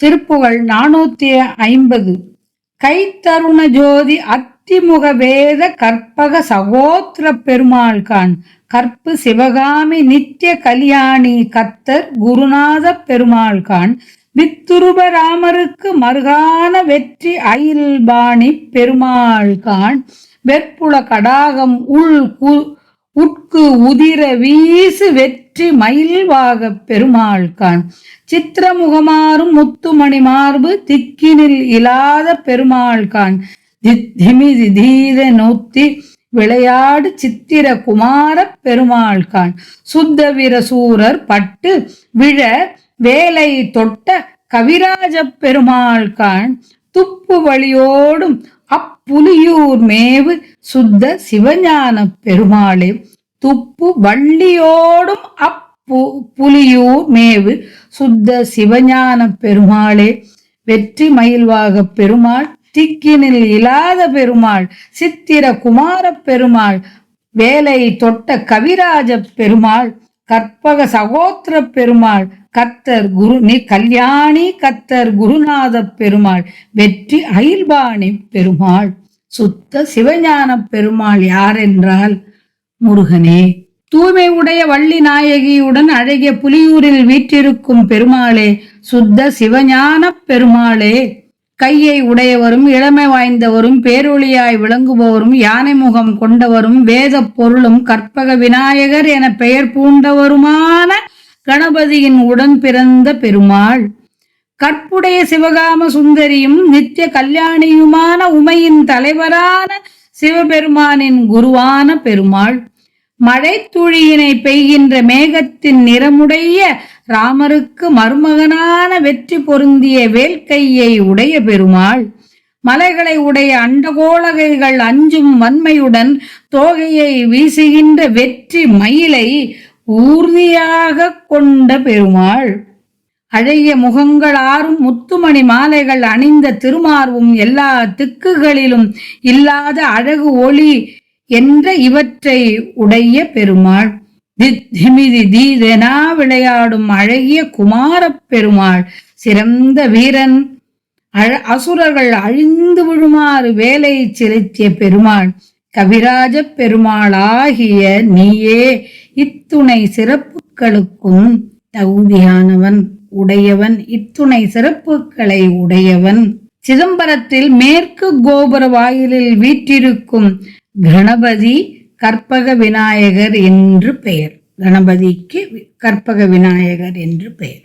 திருப்புகழ் நானூத்தி ஐம்பது. கைத்தருண ஜோதி அத்திமுக வேத கற்பக சகோத்திர பெருமாள் கான். கற்பு சிவகாமி நித்திய கல்யாணி கத்தர் குருநாத பெருமாள் கான். வித்துருப ராமருக்கு மருகான வெற்றி அயில்பாணி பெருமாள் கான். வெற்புல கடாகம் உள் கு உட்கு உதிர வீசு வெற்றி மயில்வாக பெருமாள் கான் சித்திரமுகமாறும் முத்துமணி மார்பு திக்கினில் இல்லாத பெருமாள் கான் திமிதி நோத்தி விளையாடு சித்திர குமார பெருமாள் கான் சுத்த வீரசூரர் பட்டு விழ வேலை தொட்ட கவிராஜ பெருமாள் கான் துப்பு வழியோடும் அப்புலியூர் மேவு சுத்த சிவஞான பெருமாளே. துப்பு வள்ளியோடும் அப்பு புலியூர் மேவு. சுத்த சிவஞான பெருமாளே வெற்றி மயில்வாக பெருமாள் திக்கினில் இல்லாத பெருமாள் சித்திர குமார பெருமாள் வேலை தொட்ட கவிராஜ பெருமாள் கற்பக சகோத்திர பெருமாள் கத்தர் குரு நீ கல்யாணி கத்தர் குருநாத பெருமாள் வெற்றி அயில்பாணி பெருமாள். சுத்த சிவஞான பெருமாள் யார் என்றால் முருகனே. தூய்மை உடைய வள்ளி நாயகியுடன் அழகிய புலியூரில் வீற்றிருக்கும் பெருமாளே சுத்த சிவஞான பெருமாளே. கையை உடையவரும் இளமை வாய்ந்தவரும் பேரொளியாய் விளங்குபவரும் யானை முகம் கொண்டவரும் வேத பொருளும் கற்பக விநாயகர் என பெயர் பூண்டவருமான கணபதியின் உடன் பிறந்த பெருமாள். கற்புடைய சிவகாம சுந்தரியும் நித்திய கல்யாணியுமான உமையின் தலைவரான சிவபெருமானின் குருவான பெருமாள் மழைத்துழியினை பெய்கின்ற மேகத்தின் நிறமுடைய ராமருக்கு மருமகனான வெற்றி பொருந்திய வேல்கையை உடைய பெருமாள் மலைகளை உடைய அண்டகோளகைகள் அஞ்சும் வன்மையுடன் தோகையை வீசுகின்ற வெற்றி மயிலை ஊர்தியாக கொண்ட பெருமாள். அழகிய முகங்கள் ஆறும் முத்துமணி மாலைகள் அணிந்த திருமார்வும் எல்லா திக்குகளிலும் இல்லாத அழகு ஒளி என்ற இவற்றை உடைய பெருமாள். திமிதி தீதெனா விளையாடும் அழகிய குமாரப் பெருமாள். சிறந்த வீரன். அழ அசுரர்கள் அழிந்து விழுமாறு வேலை செலுத்திய பெருமாள். கவிராஜ பெருமாளாகிய நீயே இத்துணை சிறப்புகளுக்கும் தகுதியானவன். உடையவன் இத்துணை சிறப்புகளை உடையவன். சிதம்பரத்தில் மேற்கு கோபுர வாயிலில் வீற்றிருக்கும் கணபதி கற்பக விநாயகர் என்று பெயர். கணபதிக்கு கற்பக விநாயகர் என்று பெயர்.